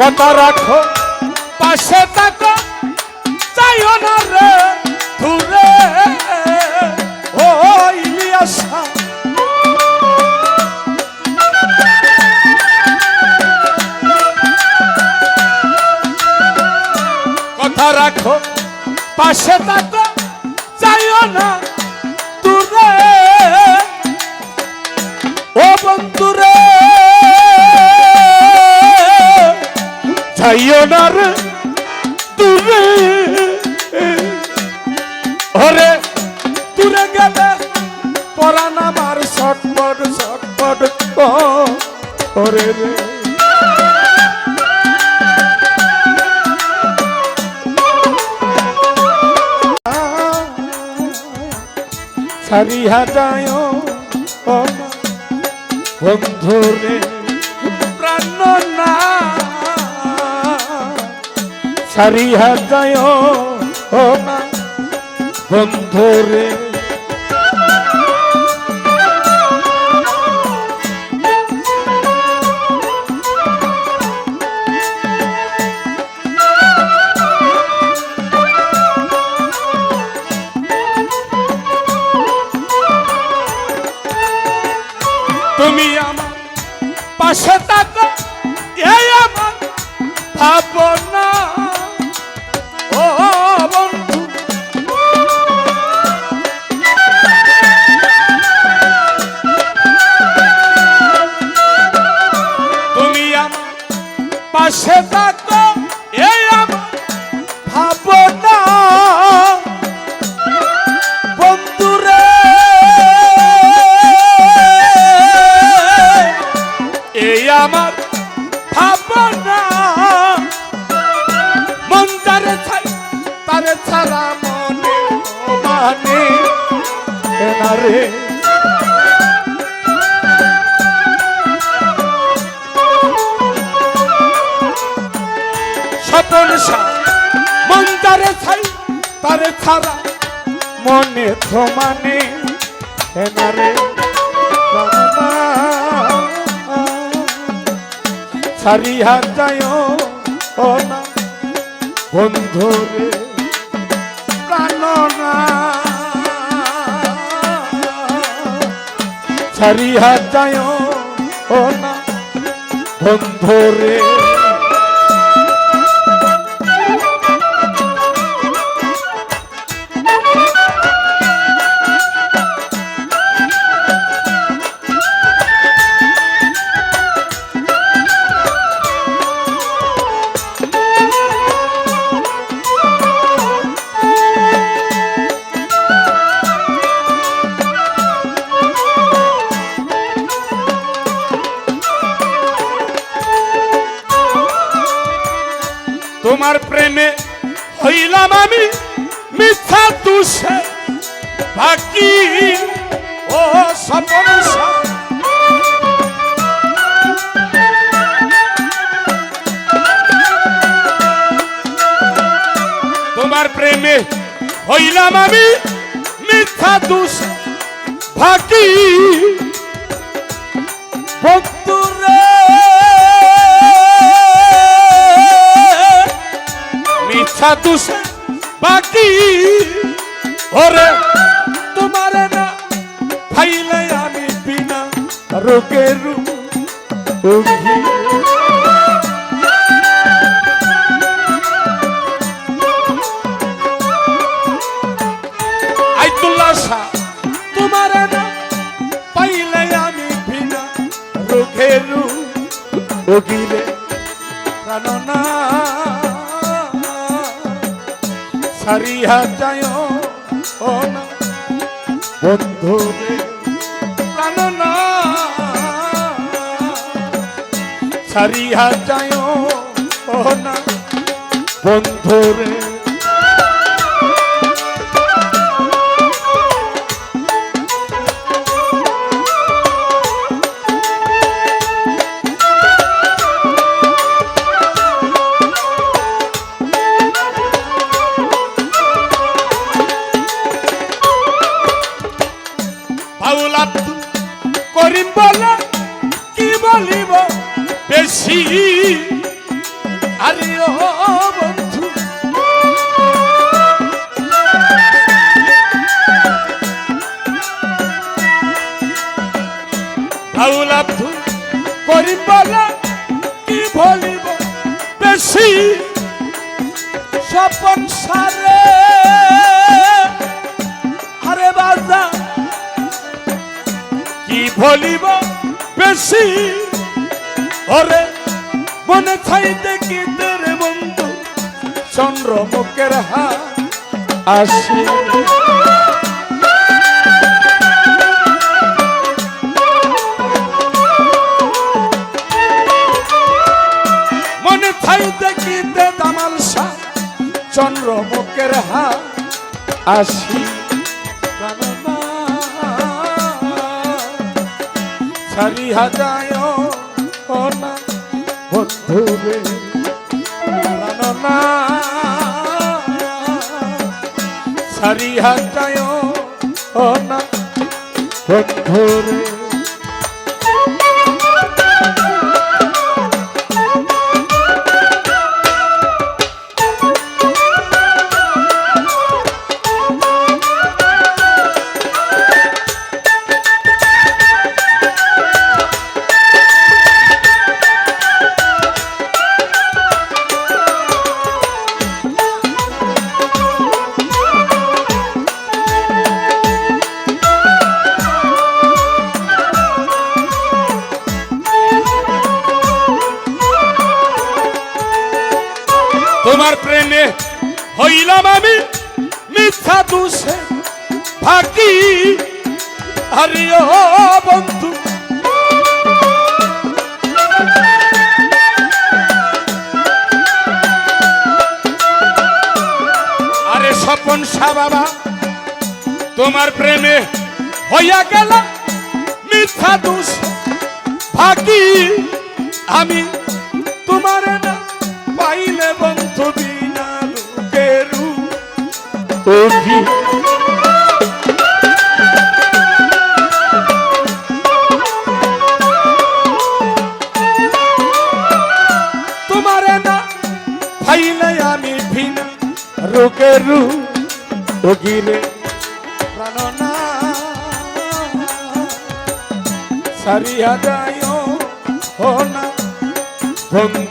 কথা রাখো, পাশে থাকো চাইও না রে, দূরে। ও ইলিয়াসা। কথা রাখো, পাশে থাকো চাইও না, দূরে। ও বন্ধুরে। চাইও না রে দূরে ওরে, দূরে গেলে পরাণ আমার ছটপট ছটপট ওরে রে। ছাড়িয়া যায় বন্ধুরে ছাড়িয়া যায় ও না বন্ধুরে। তুমি আমার পাশে স্বপন মন তারে ছাই তারে ছাড়া মনে তো মানে না রে। বাবা। ছাড়িয়া যায় ও না বন্ধু রে, প্রাণ ছাড়িয়া যায় ও না বন্ধু রে। তুষে বাকি ওরে তোমার না খাইলে আমি বিনা রোগের রোগী। সারিয়া যায় না। বন্ধু রাহুল আব্দু করিম বলা কি বলিব? বেশি স্বপন সারে। আরে বাজা, কি বলিব? বেশি ওরে মনে চাইতে কি তেরে বন্ধু, চন্দ্রমুখের হা আসি। চন্দ্রমুখের হা আসি। সারি হাজায় না বন্ধু রে। প্রাণনা সারি হাজায় না বন্ধু রে। তোমার প্রেমে হইলাম আমি মিথ্যা দোষে। ফাঁকি আরে বন্ধু। আরে স্বপন সা বাবা, তোমার প্রেমে হইয়া গেল মিথ্যা দোষ। ফাঁকি আমি অভি তোমার না পাইলে আমি ভিনা রোগেরু ওগিরে প্রাণনা সারিয়া যায় ও না বন্ধুরে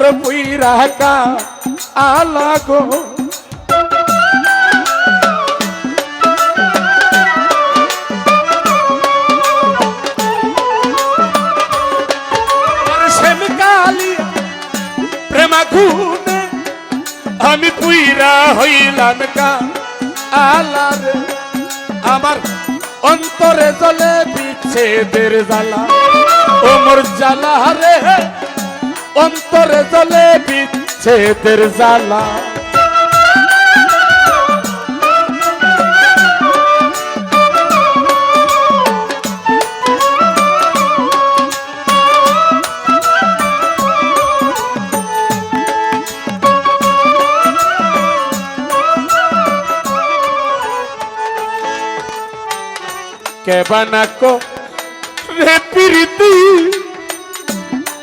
পুইরাকা আলাগো ওর শ্যাম কালিয়া প্রেমাগুনে আমি পুইরা হইলাম কা আলারে আমার অন্তরে জলে বিচ্ছেদের জ্বালা। ও মোর জ্বালা রে। অন্তরে জলে বিচ্ছেদের জ্বালা। কেবানাকো রে প্রীতি?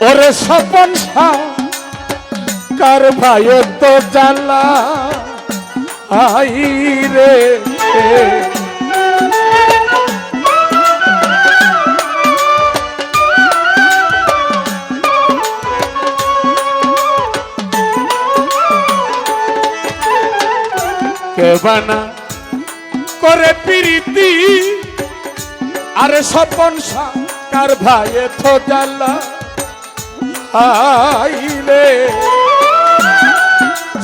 ওরে স্বপন কার ভাই তো জ্বালা। আই রে। কেবানা করে প্রীতি? আরে স্বপন কার ভাই তো জ্বালা। আইলে।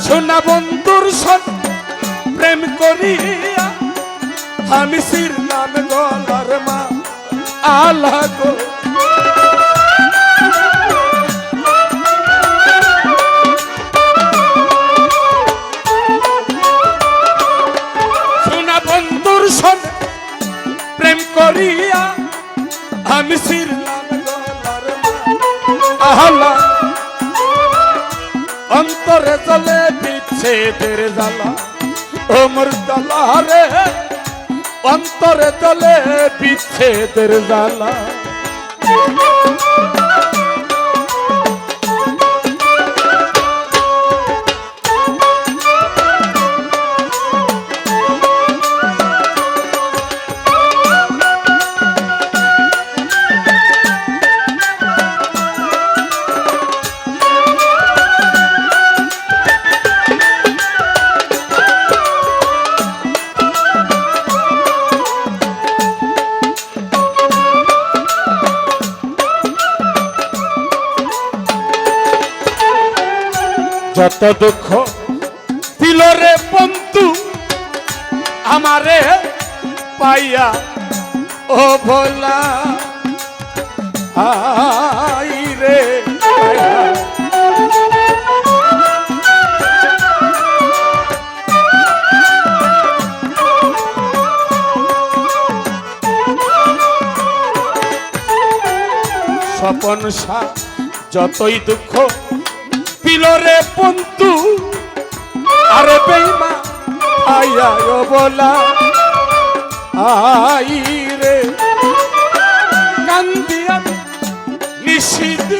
সোনা বন্ধুর সন প্রেম করিয়া আমি সির নাম গলার মা আলা গো অন্তরে জলে বিচ্ছেদের জ্বালা। যত দুঃখ দিল রে বন্ধু আমারে পাইয়া ও ভোলা রে। স্বপন সা যতই দুঃখ রে পন্তু। আরে বেইমা আইয়া ও বলা। আই রে। কান্দিয়া নিশিদ।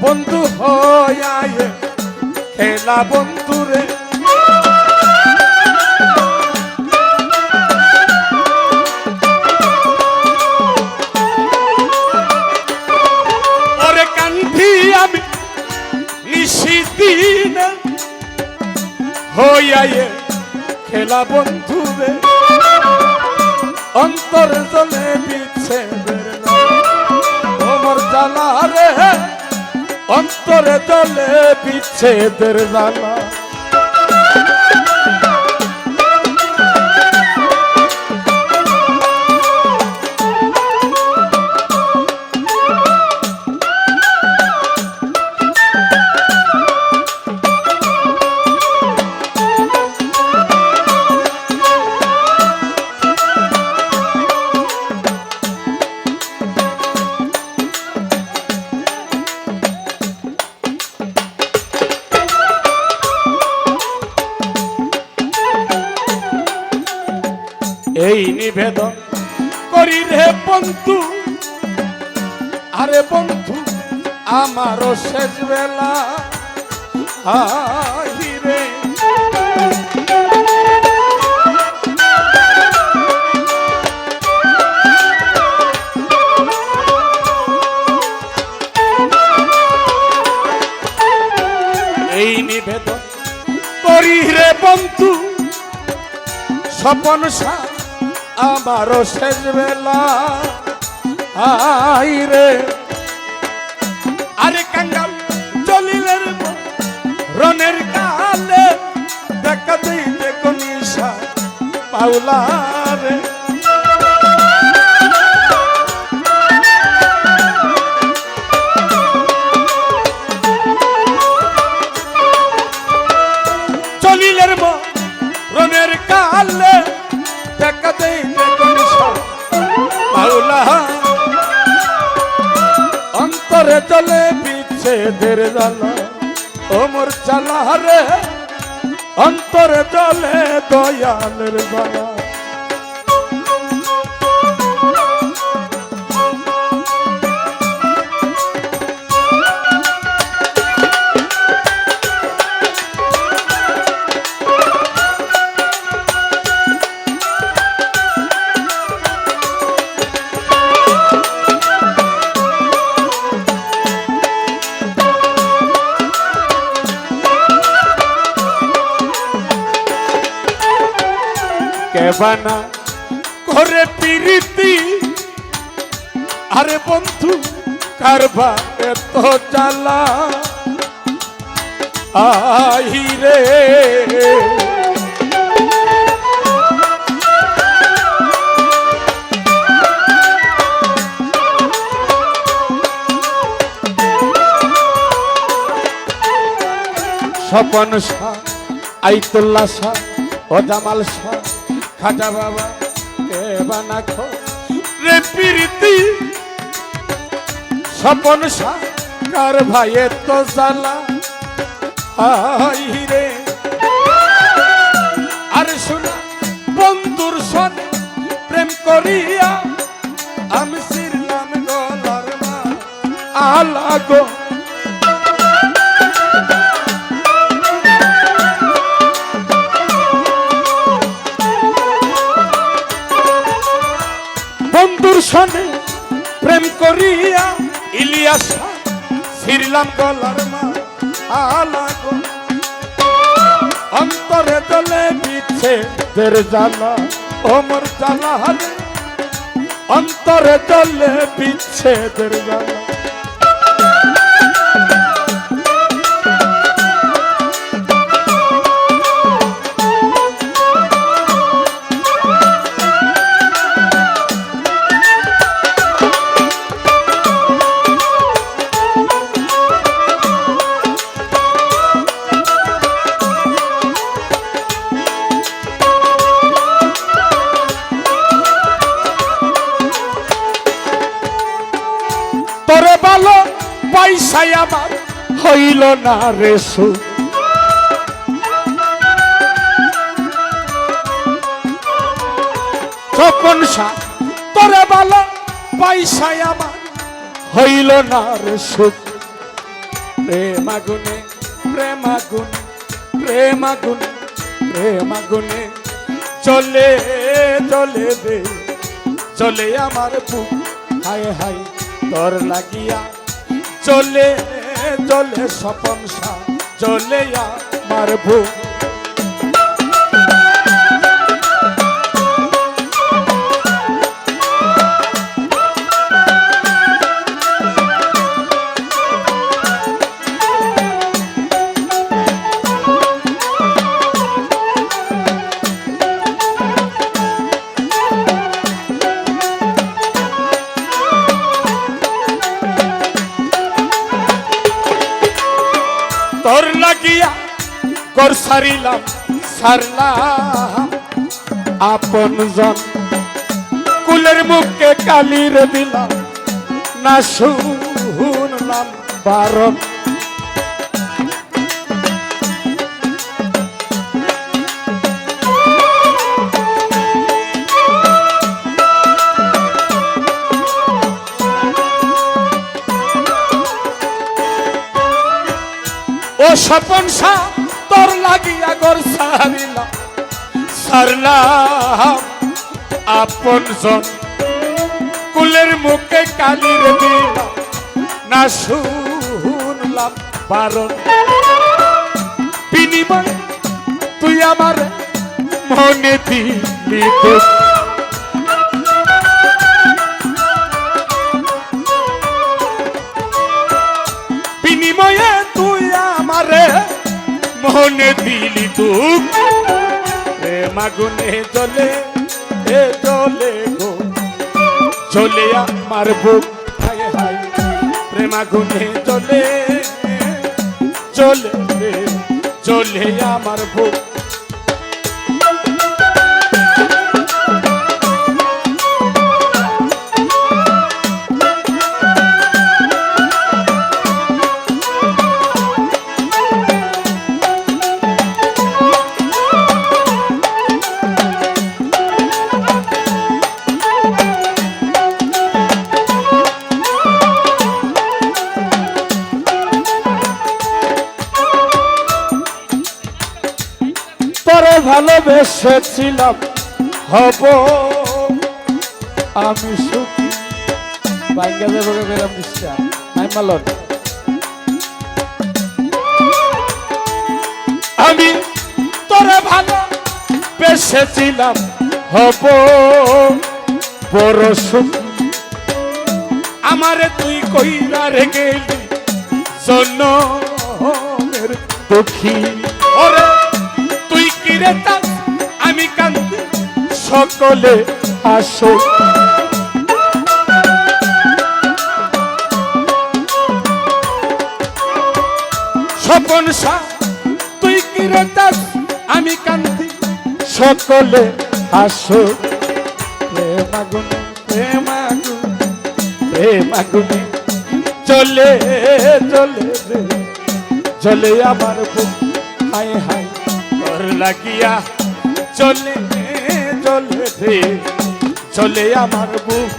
বন্ধু হয় খেলা বন্ধু রে নিশিদিন হইয়াইয়ে খেলা বন্ধুরে অন্তর জলে বিচ্ছেদের তোমার জ্বালা রে অন্তরে জলে বিচ্ছেদের জ্বালা শেষ বেলা আহি রে এই নিবেদন করি বন্ধু, স্বপন সা আমারও শেষ বেলা আই রে আরে কাঙ্গাল রনের কালে দেখা দিই দেখো পাওলা পাউলা অন্তরে জলে দয়ালের বালা। কেবানা করে পিরিতি। আরে বন্ধু কারবা এত জ্বালা। আহি রে। স্বপন শাহ, আইতুল্লাহ শাহ, ও জামাল শাহ। খাজা বাবা কে বানাখো রে প্রীতি। স্বপন শাহ কার ভাইয়ে তো জালা। হাই রে। আর শোনা বন্ধুর সন প্রেম করিয়া আমি শিরলাম গলার মা আলা গো। সনে প্রেম করিয়া ইলিয়াস ফিরলাম গলার অন্তরে দলে বিচ্ছে তের জালা ওমর জালা অন্তরে দলে বিচ্ছে তের জ্বালা। না রে সু। স্বপন শাহ তোরে ভালো পয়সাই আমার হইল না রে সুখ প্রেমাগুনে প্রেমাগুনে প্রেমাগুনে প্রেমাগুনে চলে চলে দে চলে আমার বুক, হায় হায়, তোর লাগিয়া চলে চলে স্বপন চলে আমার বুক তোর লাগিয়া কর সারিলাম সারলাম। আপন জন কুলের মুখে কালির দিলাম না শুনলাম বারণ। স্বপন সা তোর লাগিয়া গর সারিলা। সারলাম আপন জন। কুলের মুখে কালির দিলাম না শুনলাম বারণ। বিনিময় তুই আমার মনে দিলি দুঃখ। মনে দিলি তুক এ মাগুনে চলে এ চলে গো। চলে আমার বুক, হায় হায়। প্রেমাগুনে চলে চলে চলে আমার বুক। ভালোবেসেছিলাম হব। আমি সুখী। বাইঙ্গা দেবো বেরাম নিশ্চয় নাই মালন আমি তোরে ভালো বেসেছিলাম, হব। বড় সুখী। আমারে তুই কইরা রে গেলি দুঃখী। ওরে, তুই কি রে তাস আমি কান্দি, সকলে হাসো স্বপন শাহ, তুই কি রে আমি কান্দি, সকলে হাসো প্রেমাগুনে প্রেমাগুনে প্রেমাগুনে চলে চলে চলে আমার হায় হায় তোর লাগিয়া চলে চলে রে চলে আমার বুক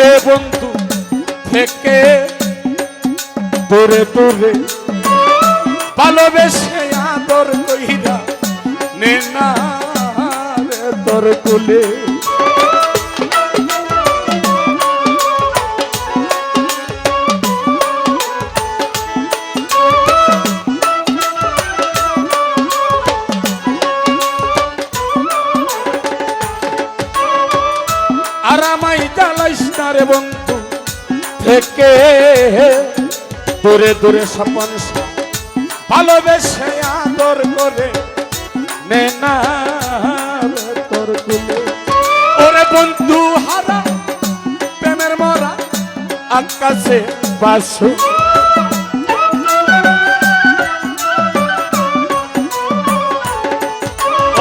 রে বন্ধু থেকে দূরে দূরে। ভালোবেসে কইরা নে না তোর কুলে। আর আমায় জ্বালাইস না রে বন্ধু, থেকে দূরে দূরে স্বপন ভালোবেসে আদর করে নে তোর কুলে ওরে বন্ধু হারা, প্রেমের মরা আকাশে বাসু।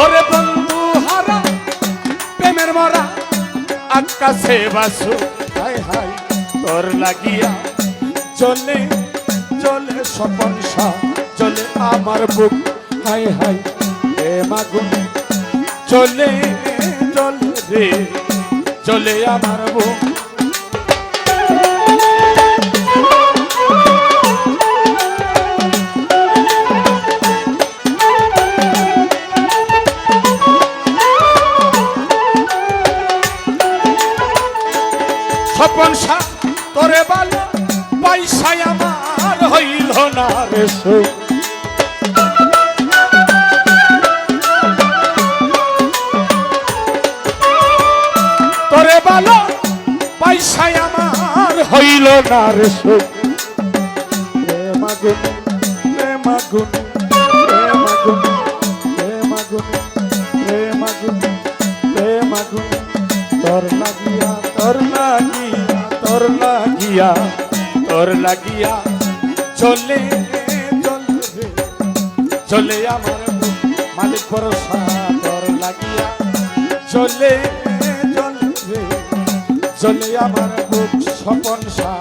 ওরে বন্ধু হারা, প্রেমের মরা আকাশে বাসু। হাই হাই তোর লাগিয়া চলে চলে স্বপন সা, চলে আমার বুক। হাই হাই এ মাগুন চলে চলে রে, চলে আমার বুক স্বপন তোরে বালো, পয়সায় আমার হইল না রে সুখ। হইল না রে সুখ। প্রেমাগুন প্রেমাগুন প্রেমাগুন প্রেমাগুন প্রেমাগুন প্রেমাগুন তোর লাগিয়া তোর লাগিয়া তোর লাগিয়া তোর লাগিয়া চলে চলে রে। আমার মালিক তোর লাগিয়া। চলে চলে আমার স্বপন সা